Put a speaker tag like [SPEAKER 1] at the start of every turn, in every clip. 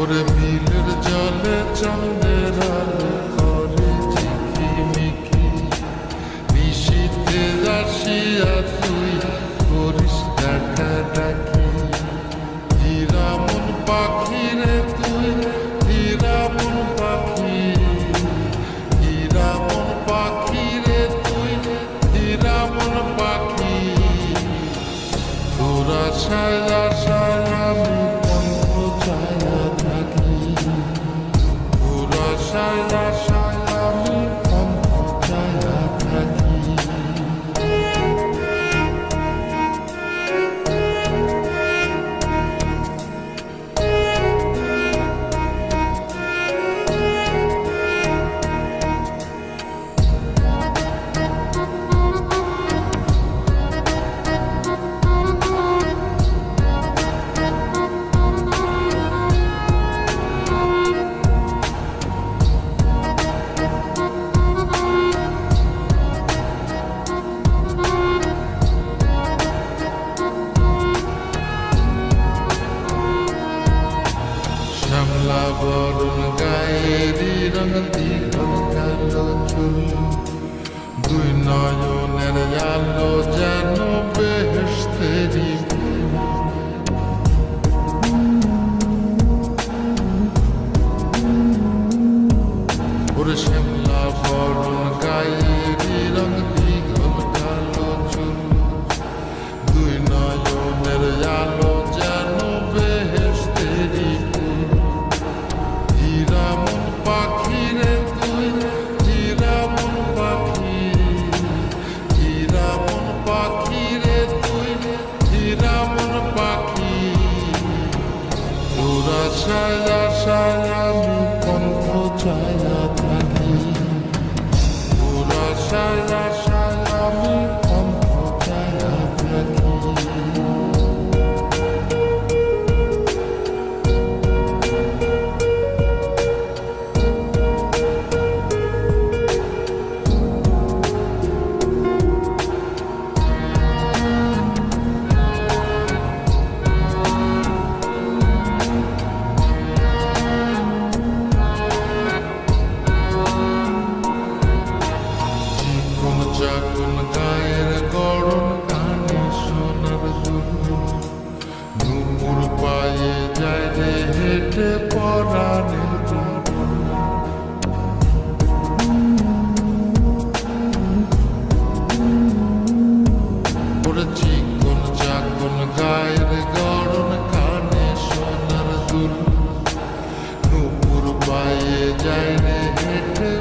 [SPEAKER 1] ওরে বিলের জলে চন্দ্রের আলো। শ্যামলা বরণ গায়েরি রঙ দীঘল কালো চুল। দুই নয়নের আলো যেন বেহেস্তেরি ওরে শ্যামলা বরণ গায়েরি সায়া সায়া আমি কণ্ঠ ছায়া থাকি তোরা সায়া সায়া বুলবুল ওরে চিকন চাকন গায়ের গরম কানে সোনার দুল। নুপুর পায়ে যায় রে হেঁটে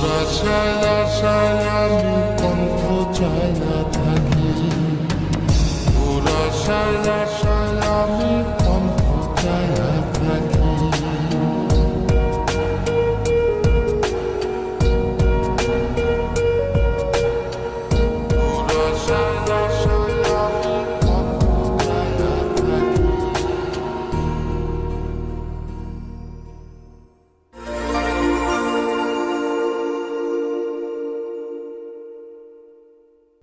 [SPEAKER 1] ছায়া ছায়া আমি কণ্ঠ ছায়া থাকি। সুরা ছায়া